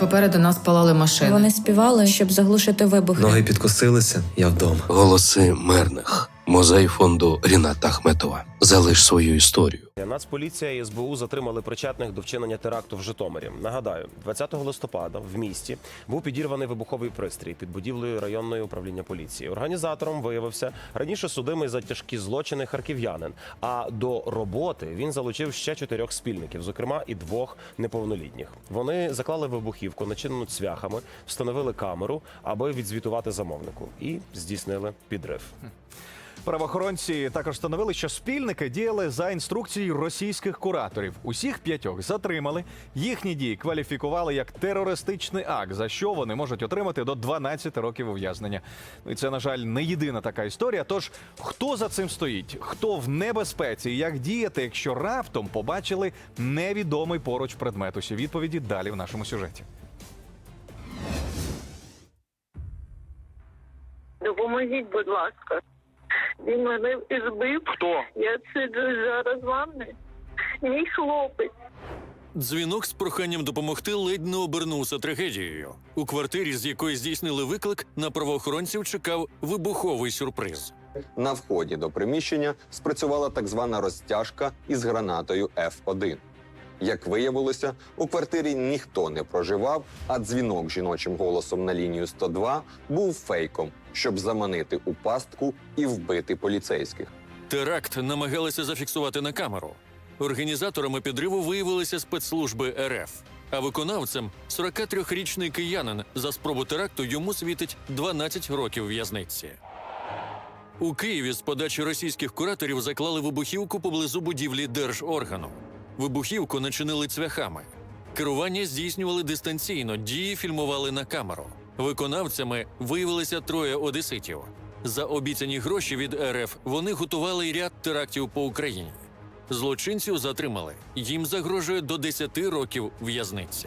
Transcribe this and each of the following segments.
Попереду нас палали машини. Вони співали, щоб заглушити вибухи. Ноги підкосилися, я вдома. Голоси мирних. Музей фонду Ріната Ахметова. Залиш свою історію. Нацполіція і СБУ затримали причетних до вчинення теракту в Житомирі. Нагадаю, 20 листопада в місті був підірваний вибуховий пристрій під будівлею районної управління поліції. Організатором виявився раніше судимий за тяжкі злочини харків'янин. А до роботи він залучив ще чотирьох спільників, зокрема і двох неповнолітніх. Вони заклали вибухівку, начинену цвяхами, встановили камеру, аби відзвітувати замовнику, і здійснили підрив. Правоохоронці також встановили, що спільники діяли за інструкцією російських кураторів. Усіх п'ятьох затримали. Їхні дії кваліфікували як терористичний акт, за що вони можуть отримати до 12 років ув'язнення. Ну і це, на жаль, не єдина така історія. Тож хто за цим стоїть, хто в небезпеці, як діяти, якщо раптом побачили невідомий поруч предмет? Усі відповіді далі в нашому сюжеті. Допоможіть, будь ласка. Він мене збив. Хто? Я сиджу зараз в ванні. Мій хлопець. Дзвінок з проханням допомогти ледь не обернувся трагедією. У квартирі, з якої здійснили виклик, на правоохоронців чекав вибуховий сюрприз. На вході до приміщення спрацювала так звана розтяжка із гранатою F1. Як виявилося, у квартирі ніхто не проживав, а дзвінок жіночим голосом на лінію 102 був фейком, щоб заманити у пастку і вбити поліцейських. Теракт намагалися зафіксувати на камеру. Організаторами підриву виявилися спецслужби РФ. А виконавцем 43-річний киянин за спробу теракту йому світить 12 років в'язниці. У Києві з подачі російських кураторів заклали вибухівку поблизу будівлі держоргану. Вибухівку начинили цвяхами. Керування здійснювали дистанційно, дії фільмували на камеру. Виконавцями виявилися троє одеситів. За обіцяні гроші від РФ вони готували ряд терактів по Україні. Злочинців затримали. Їм загрожує до 10 років в'язниці.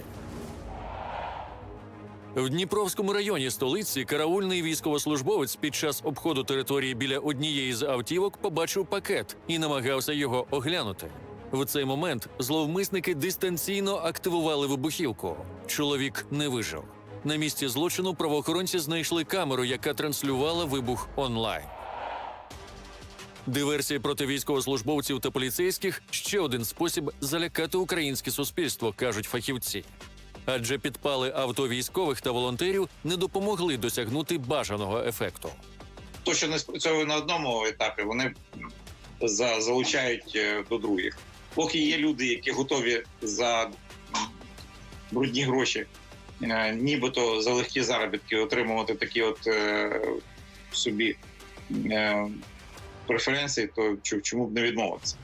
В Дніпровському районі столиці караульний військовослужбовець під час обходу території біля однієї з автівок побачив пакет і намагався його оглянути. В цей момент зловмисники дистанційно активували вибухівку. Чоловік не вижив. На місці злочину правоохоронці знайшли камеру, яка транслювала вибух онлайн. Диверсія проти військовослужбовців та поліцейських ще один спосіб залякати українське суспільство, кажуть фахівці. Адже підпали авто військових та волонтерів не допомогли досягнути бажаного ефекту. то, що не спрацьовує на одному етапі, вони залучають е, до других. Поки є люди, які готові за брудні гроші, е, нібито за легкі заробітки отримувати такі от е, собі е, преференції, то чому б не відмовитися?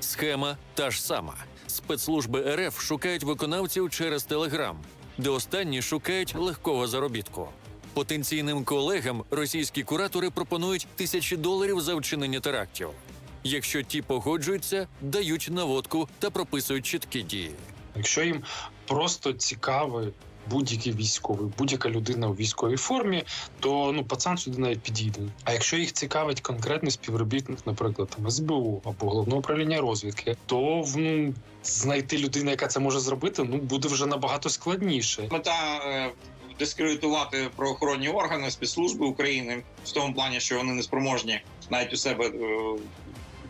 Схема та ж сама. Спецслужби РФ шукають виконавців через Телеграм, де останні шукають легкого заробітку. Потенційним колегам російські куратори пропонують тисячі доларів за вчинення терактів. Якщо ті погоджуються, дають наводку та прописують чіткі дії. Якщо їм просто цікавий будь-який військовий, будь-яка людина у військовій формі, то ну пацан сюди навіть підійде. А якщо їх цікавить конкретний співробітник, наприклад, там СБУ або головного управління розвідки, то ну, знайти людину, яка це може зробити, ну буде вже набагато складніше. Мета е, дискредитувати правоохоронні органи, спецслужби України в тому плані, що вони не спроможні навіть у себе е,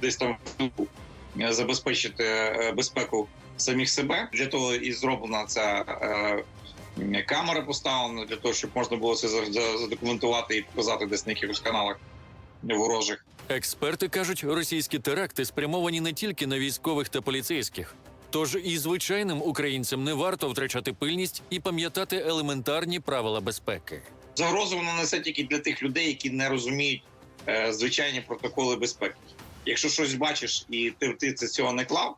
десь там е, забезпечити е, безпеку самих себе. Для того і зроблена ця е, камера поставлена для того, щоб можна було це за- за- задокументувати і показати десь на якихось каналах ворожих. Експерти кажуть, російські теракти спрямовані не тільки на військових та поліцейських. Тож і звичайним українцям не варто втрачати пильність і пам'ятати елементарні правила безпеки. Загрозу вона несе тільки для тих людей, які не розуміють е, звичайні протоколи безпеки. Якщо щось бачиш і ти, ти це цього не клав,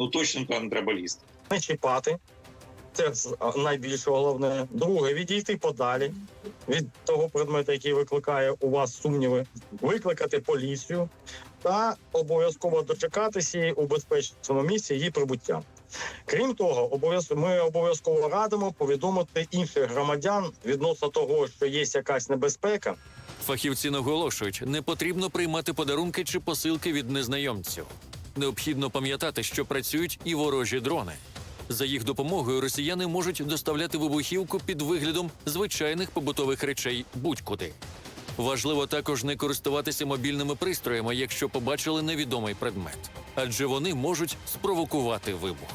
ну точно то не треба лізти. не чіпати. Це з- а, найбільш головне. Друге, відійти подалі від того предмету, який викликає у вас сумніви, викликати поліцію та обов'язково дочекатися у безпечному місці її прибуття. Крім того, ми обов'язково радимо повідомити інших громадян відносно того, що є якась небезпека, Фахівці наголошують, не потрібно приймати подарунки чи посилки від незнайомців. Необхідно пам'ятати, що працюють і ворожі дрони. За їх допомогою росіяни можуть доставляти вибухівку під виглядом звичайних побутових речей будь-куди. Важливо також не користуватися мобільними пристроями, якщо побачили невідомий предмет, адже вони можуть спровокувати вибух.